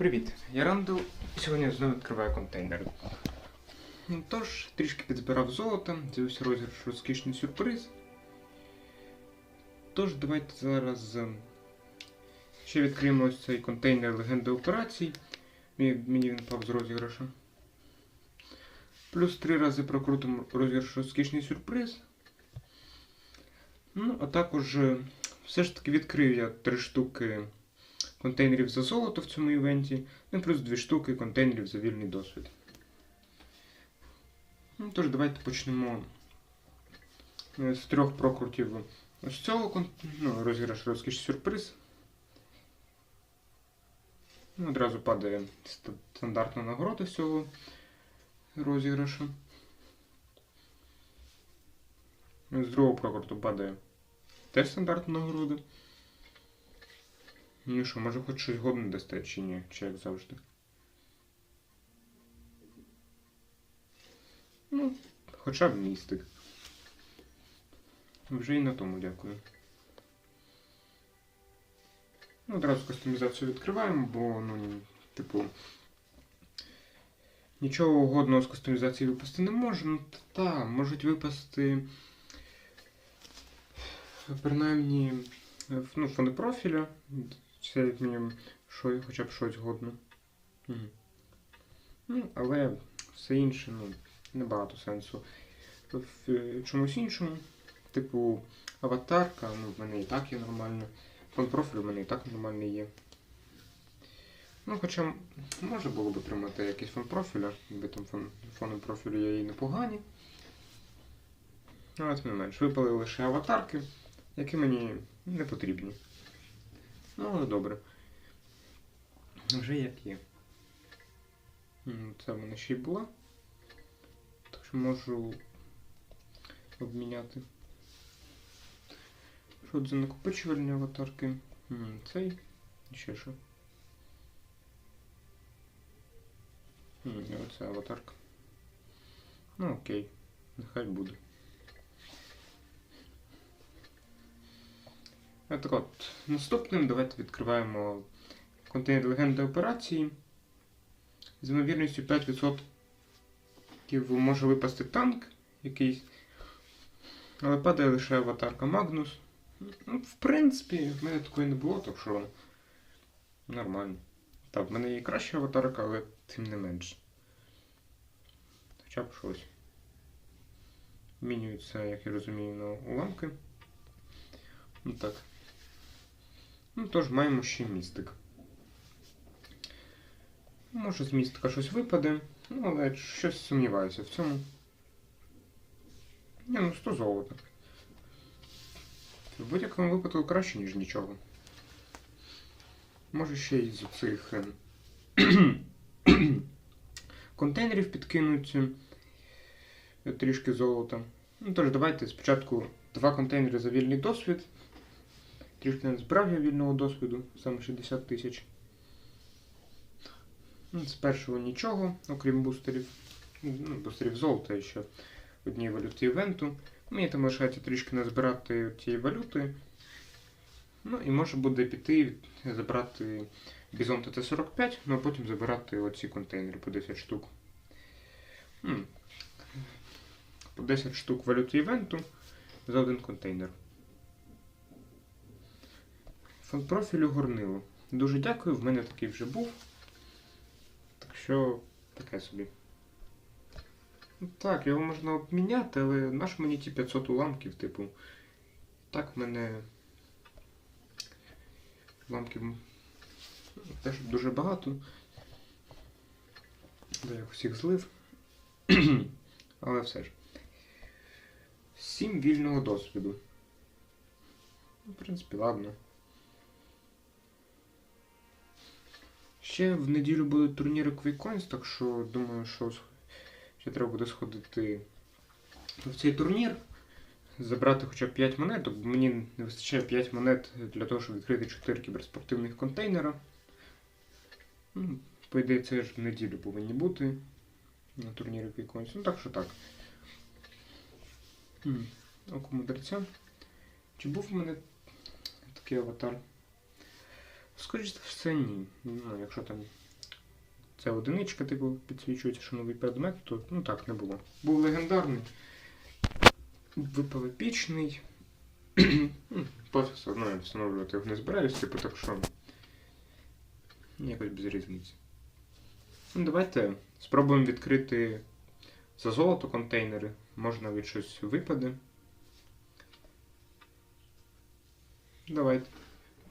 Привіт, я Рандл. Сьогодні знову відкриваю контейнер. Ну, Тож, трішки підзбирав золото, з'явився розіграш розкішний сюрприз. Тож, давайте зараз е, ще відкриємо ось цей контейнер легенди операцій. Мені, він впав з розіграшу. Плюс три рази прокрутимо розіграш розкішний сюрприз. Ну, а також е, все ж таки відкрив я три штуки контейнерів за золото в цьому івенті, ну плюс дві штуки контейнерів за вільний досвід. Ну, тож, давайте почнемо е, з трьох прокрутів ось цього ну, розіграш розкіш сюрприз. Ну, одразу падає стандартна нагорода з цього розіграшу. З другого прокруту падає теж стандартна нагорода. Ну що, може хоч щось годне дасте, чи ні, чи як завжди. Ну, хоча б містик. Вже і на тому дякую. Ну, одразу кастомізацію відкриваємо, бо, ну, типу. Нічого годного з кастомізації випасти не може. Ну, та, можуть випасти. Принаймні, е, ну, фони профіля. Це як мінімум, що, хоча б щось годно. Мгм. Ну, але все інше, ну, небагато сенсу. В е, чомусь іншому, типу аватарка, ну, в мене і так є нормально. Фон профілю в мене і так нормальний є. Ну, хоча м- може було б отримати якийсь фон профіля, якби там фон, фони профілю є і непогані. Але тим не менш, випали лише аватарки, які мені не потрібні. Ну, але добре. Вже як є. Це в мене ще й була. Так що можу обміняти. Що це накопичувальні аватарки? Цей. І ще що. Оця аватарка. Ну окей. Нехай буде. Так от, наступним давайте відкриваємо контейнер легенди операції. З ймовірністю 5% може випасти танк якийсь. Але падає лише аватарка Магнус. Ну, в принципі, в мене такої не було, так що нормально. Так, в мене є краща аватарка, але тим не менше. Хоча б щось. Мінюються, як я розумію, на уламки. Ну так. Ну, тож маємо ще містик. Може з містика щось випаде, ну, але щось сумніваюся в цьому. Ні, ну 100 золота. В будь-якому випадку краще, ніж нічого. Може ще й з цих контейнерів підкинуть е, трішки золота. Ну тож давайте спочатку два контейнери за вільний досвід. Трішки не збрав я вільного досвіду, саме 60 тисяч. Ну, З першого нічого, окрім бустерів. Ну, бустерів золота ще однієї валюти івенту. Мені там лишається трішки назбирати тієї валюти. Ну і може буде піти забрати Бізон ТТ-45, ну а потім забирати оці контейнери по 10 штук. По 10 штук валюти івенту за один контейнер. Фонд профілю горнило. Дуже дякую, в мене такий вже був. Так що таке собі. Ну, Так, його можна обміняти, але наш мені ті 500 уламків, типу. Так в мене уламків теж дуже багато. Я їх усіх злив. але все ж. Сім вільного досвіду. Ну, В принципі, ладно. Ще в неділю будуть турніри QuakeCoins, так що думаю, що ще треба буде сходити в цей турнір, забрати хоча б 5 монеток, бо мені не вистачає 5 монет для того, щоб відкрити 4 кіберспортивних контейнера. Ну, по ідеї, це ж в неділю повинні бути на турнірі QuakeCoins. Ну так що так. М, Чи був у мене такий аватар? Скоріше за все, ні. Ну, якщо там Це одиничка, типу, підсвічується, що новий предмет, то ну так не було. Був легендарний, випав епічний. Ну, все одно я встановлювати його не збираюсь, типу, так що. Якось без різниці. Ну, давайте спробуємо відкрити за золото контейнери. Може навіть щось випаде. Давайте.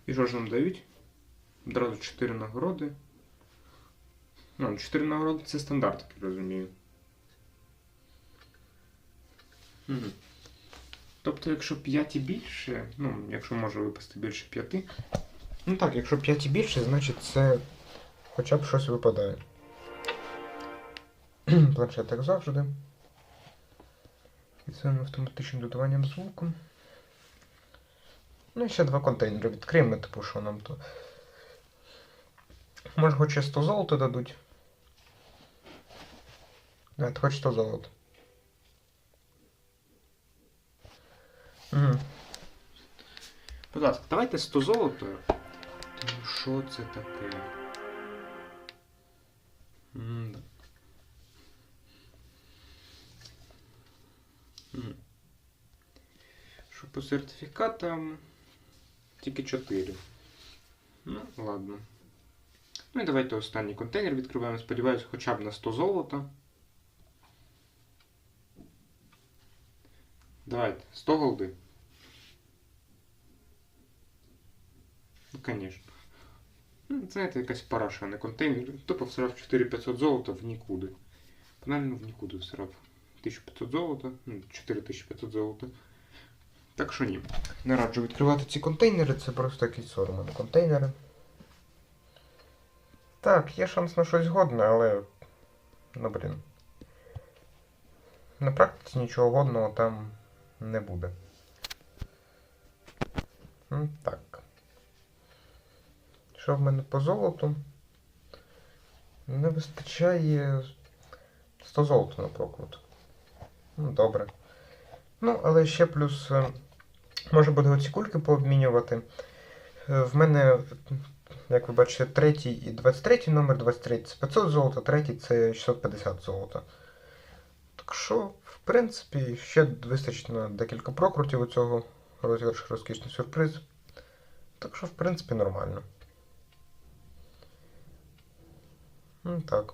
І що ж нам дають? Одразу 4 нагороди. Ну, 4 нагороди це стандарт, як я розумію. Мгм. Тобто, якщо 5 і більше, ну, якщо може випасти більше 5. Ну так, якщо 5 і більше, значить це хоча б щось випадає. Планшет як завжди. І це автоматичним додаванням звуку. Ну і ще два контейнери відкриємо, типу, що нам то. Може хоч ще 100 золота дадуть. Давайте хоч 100 золота. Угу. Будь давайте 100 золота. Тому що це таке? Що по сертифікатам тільки 4. Ну, ладно. Ну і давайте останній контейнер відкриваємо. Сподіваюсь, хоча б на 100 золота. Давайте, 100 голди. Ну, конечно. Ну, знаєте, якась параша, не контейнер. Тупо всрав 4500 золота в нікуди. Банально в нікуди всрав. 1500 золота, ну, 4500 золота. Так що ні. Не раджу відкривати ці контейнери, це просто якийсь сором. Контейнери. Так, є шанс на щось годне, але. Ну блін. На практиці нічого годного там не буде. Так. Що в мене по золоту? Не вистачає 100 золота на. Ну, добре. Ну, але ще плюс. е, Може буде оці кульки пообмінювати. Е, В мене, як ви бачите, третій і 23 номер, 23 це 500 золота, третій це 650 золота. Так що, в принципі, ще вистачить на декілька прокрутів у цього розіграшу розкішний сюрприз. Так що, в принципі, нормально. Ну так.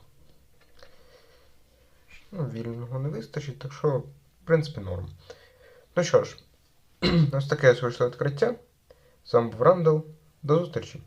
Ну, вільного не вистачить, так що, в принципі, норм. Ну що ж, ось таке вийшло відкриття. З вами був Рандall. До зустрічі!